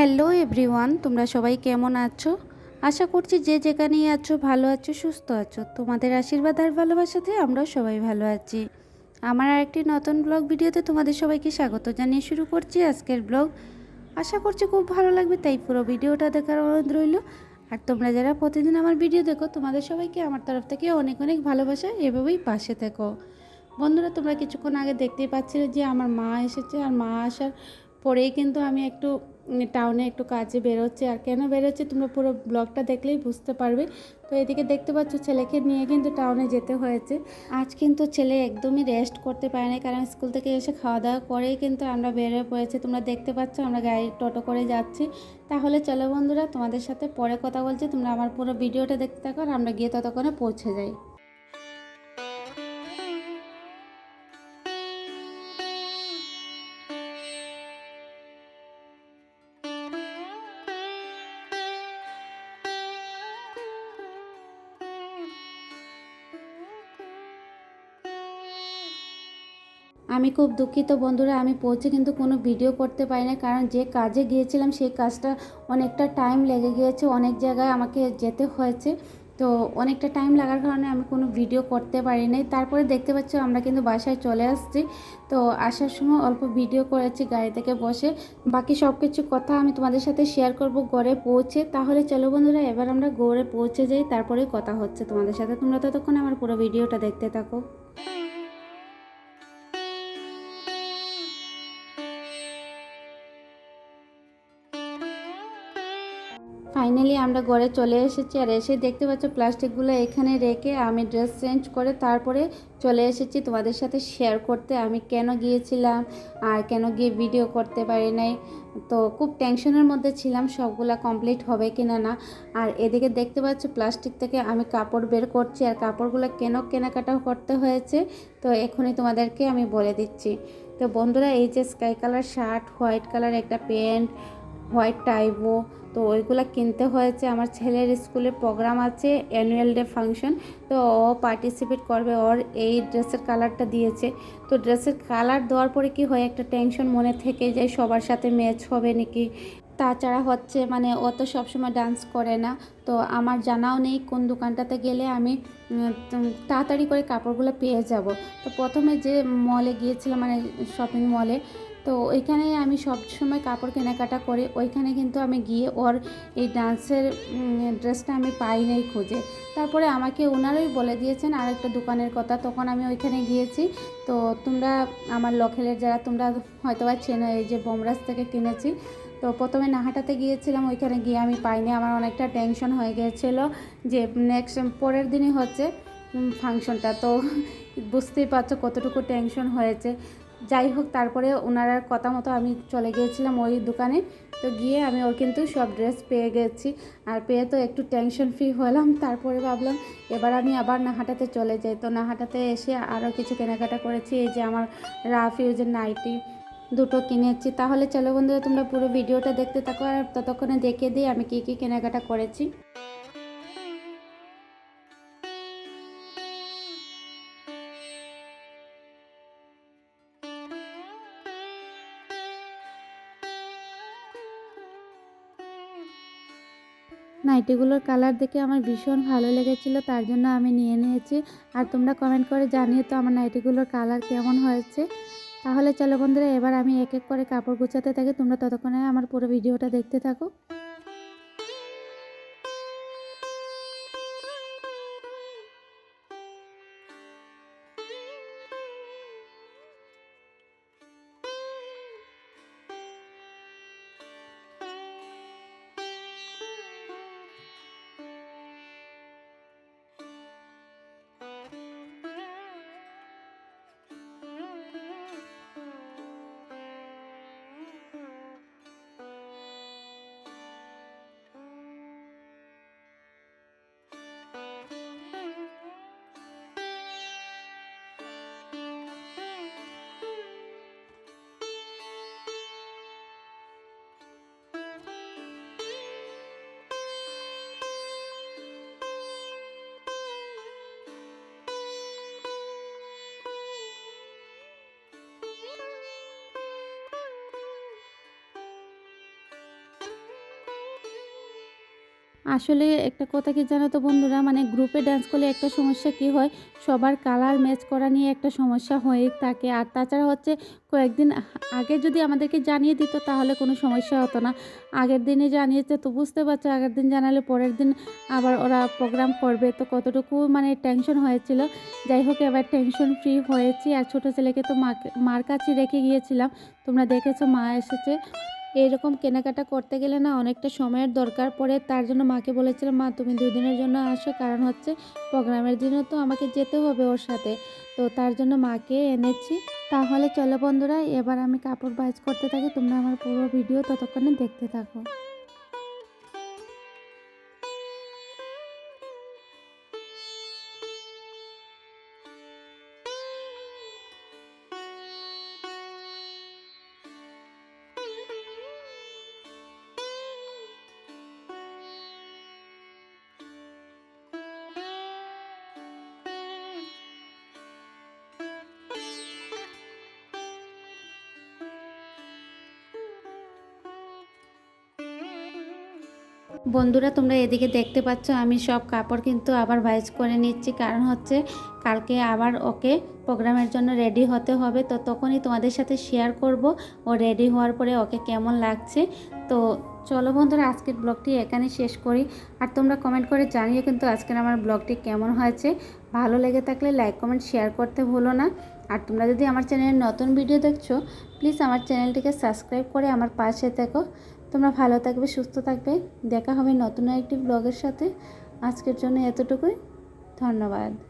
Hello everyone, তোমরা সবাই কেমন আছো? আশা করছি যে যেখানেই আছো, ভালো আছো, সুস্থ আছো। তোমাদের আশীর্বাদ আর ভালোবাসাতে আমরাও সবাই ভালো আছি। আমার আরেকটি নতুন ব্লগ ভিডিওতে তোমাদের সবাইকে স্বাগত জানিয়ে শুরু করছি আজকের ব্লগ। আশা করছি খুব ভালো লাগবে, তাই পুরো ভিডিওটা দেখার অনুরোধ রইল। আর তোমরা যারা প্রতিদিন আমার ভিডিও দেখো, তোমাদের সবাইকে আমার তরফ থেকে অনেক অনেক ভালোবাসা, এভাবেই পাশে থেকো। বন্ধুরা, তোমরা কিছুক্ষণ আগে দেখতেই পাচ্ছিলে যে আমার মা এসেছে, আর মা আসার পরেই কিন্তু আমি একটু টাউনে একটু কাজে বেরোচ্ছে। আর কেন বেরোচ্ছে তোমরা পুরো ব্লগটা দেখলেই বুঝতে পারবে। তো এদিকে দেখতে পাচ্ছ ছেলেকে নিয়ে কিন্তু টাউনে যেতে হয়েছে। আজ কিন্তু ছেলে একদমই রেস্ট করতে পারে না কারণ স্কুল থেকে এসে খাওয়া দাওয়া করেই কিন্তু আমরা বেরোয় পড়েছি। তোমরা দেখতে পাচ্ছ আমরা গাড়ি টোটো করে যাচ্ছি। তাহলে চলো বন্ধুরা, তোমাদের সাথে পরে কথা বলছি। তোমরা আমার পুরো ভিডিওটা দেখতে থাকো আর আমরা গিয়ে ততক্ষণে পৌঁছে যাই। আমি খুব দুঃখিত বন্ধুরা, আমি পৌঁছে কিন্তু কোনো ভিডিও করতে পারি না কারণ যে কাজে গিয়েছিলাম, সেই কাজটা অনেকটা টাইম লেগে গিয়েছে, অনেক জায়গায় আমাকে যেতে হয়েছে। তো অনেকটা টাইম লাগার কারণে আমি কোনো ভিডিও করতে পারি নাই। তারপরে দেখতে পাচ্ছ, আমরা কিন্তু বাসায় চলে আসছি। তো আসার সময় অল্প ভিডিও করেছি গাড়ি থেকে বসে। বাকি সব কিছু কথা আমি তোমাদের সাথে শেয়ার করব গড়ে পৌঁছে। তাহলে চলো বন্ধুরা, এবার আমরা গড়ে পৌঁছে যাই, তারপরেই কথা হচ্ছে তোমাদের সাথে। তোমরা ততক্ষণ আমার পুরো ভিডিওটা দেখতে থাকো। ফাইনালি আমরা ঘরে চলে এসেছি আর এসে দেখতে পাচ্ছ প্লাস্টিকগুলো এখানে রেখে আমি ড্রেস চেঞ্জ করে তারপরে চলে এসেছি তোমাদের সাথে শেয়ার করতে। আমি কেন গিয়েছিলাম আর কেন গিয়ে ভিডিও করতে পারি নাই? তো খুব টেনশনের মধ্যে ছিলাম, সবগুলা কমপ্লিট হবে কি না। না আর এদিকে দেখতে পাচ্ছ প্লাস্টিক থেকে আমি কাপড় বের করছি আর কাপড়গুলো কেন কেনাকাটা করতে হয়েছে, তো এখনই তোমাদেরকে আমি বলে দিচ্ছি। তো বন্ধুরা, এই যে sky colour shirt white colour একটা প্যান্ট হোয়াইট টাইবো তো ওইগুলো কিনতে হয়েছে। আমার ছেলের স্কুলে প্রোগ্রাম আছে অ্যানুয়াল ডে ফাংশন তো ও পার্টিসিপেট করবে, ওর এই ড্রেসের কালারটা দিয়েছে। তো ড্রেসের কালার দেওয়ার পরে কি হয়, একটা টেনশন মনে থেকে যায়, সবার সাথে ম্যাচ হবে নাকি? তাছাড়া হচ্ছে মানে ও তো সবসময় ডান্স করে না। তো আমার জানাও নেই, কোন দোকানটাতে গেলে আমি তাড়াতাড়ি করে কাপড়গুলো পেয়ে যাব। তো প্রথমে যে মলে গিয়েছিলাম মানে শপিং মলে তো ওইখানে আমি সব সময় কাপড় কেনাকাটা করি। ওইখানে কিন্তু আমি গিয়ে ওর এই ডান্সের ড্রেসটা আমি পাই নাই খুঁজে। তারপরে আমাকে ওনারাই বলে দিয়েছেন আর একটা দোকানের কথা। তখন আমি ওইখানে গিয়েছি। তো তোমরা, আমার লকেলের যারা, তোমরা হয়তো বা চেনো এই যে বোমরাজ থেকে কিনেছি। তো প্রথমে নাহাটাতে গিয়েছিলাম। ওইখানে গিয়ে আমি পাইনি। আমার অনেকটা টেনশন হয়ে গিয়েছিল যে নেক্সট পরের দিনই হচ্ছে ফাংশনটা তো বুঝতেই পারছ কতটুকু টেনশন হয়েছে। যাই হোক, তারপরে ওনার কথা মতো আমি চলে গিয়েছিলাম ওই দোকানে। তো গিয়ে আমি ওর কিন্তু সব ড্রেস পেয়ে গেছি। আর পেয়ে তো একটু টেনশন ফ্রি হলাম। তারপরে ভাবলাম, এবার আমি আবার নাহাটাতে চলে যাই। তো নাহাটাতে এসে আরও কিছু কেনাকাটা করেছি। এই যে আমার রাফ ইউজের নাইটি দুটো কিনেছি। তাহলে চলো বন্ধুরা, তোমরা পুরো ভিডিওটা দেখতে থাকো। আর ততক্ষণে দেখে দিই আমি কী কী কেনাকাটা করেছি। নাইটিগুলোর কালার দেখে আমার ভীষণ ভালো লেগেছিল, তার জন্য আমি নিয়ে নিয়েছি। আর তোমরা কমেন্ট করে জানিয়ে তো আমার নাইটিগুলোর কালার কেমন হয়েছে। তাহলে চলো বন্ধুরা, এবার আমি এক এক করে কাপড় গুছাতে থাকি। তোমরা ততক্ষণে আমার পুরো ভিডিওটা দেখতে থাকো। আসলে একটা কথা কি জানো তো বন্ধুরা? মানে গ্রুপে ডান্স করলে একটা সমস্যা কি হয়? সবার কালার ম্যাচ করা নিয়ে একটা সমস্যা হয়ে থাকে। আর তাছাড়া হচ্ছে কয়েকদিন আগে যদি আমাদেরকে জানিয়ে দিত তাহলে কোনো সমস্যা হতো না। আগের দিনে জানিয়েছে, তো বুঝতে পারছ, আগের দিন জানালে পরের দিন আবার ওরা প্রোগ্রাম করবে। তো কতটুকু মানে টেনশন হয়েছিল। যাই হোক, এবার টেনশন ফ্রি হয়েছি। আর ছোটো ছেলেকে তো মার কাছে রেখে গিয়েছিলাম। তোমরা দেখেছ, মা এসেছে। এইরকম কেনাকাটা করতে গেলে না অনেকটা সময়ের দরকার পড়ে। তার জন্য মাকে বলেছিলাম, মা, তুমি দুই দিনের জন্য আসো। কারণ হচ্ছে প্রোগ্রামের দিনও তো আমাকে যেতে হবে ওর সাথে। তো তার জন্য মাকে এনেছি। তাহলে চলো বন্ধুরা, এবার আমি কাপড় বাইজ করতে থাকি। তোমরা আমার পুরো ভিডিও ততক্ষণে দেখতে থাকো। বন্ধুরা, তোমরা এদিকে দেখতে পাচ্ছ, আমি সব কাপড় কিন্তু আবার ভাইজ করে নিচ্ছি। কারণ হচ্ছে, কালকে আবার ওকে প্রোগ্রামের জন্য রেডি হতে হবে। তো তখনই তোমাদের সাথে শেয়ার করব, ও রেডি হওয়ার পরে ওকে কেমন লাগছে। তো চলো বন্ধুরা, আজকের ব্লগটি এখানে শেষ করি। আর তোমরা কমেন্ট করে জানিও কিন্তু আজকের আমার ব্লগটি কেমন হয়েছে। ভালো লেগে থাকলে লাইক কমেন্ট শেয়ার করতে ভুলো না। আর তোমরা যদি আমার চ্যানেলে নতুন ভিডিও দেখছ প্লিজ আমার চ্যানেলটিকে সাবস্ক্রাইব করে আমার পাশে থেকো। তোমরা ভালো থাকবে, সুস্থ থাকবে। দেখা হবে নতুন একটি ব্লগের সাথে। আজকের জন্য এতটুকুই। ধন্যবাদ।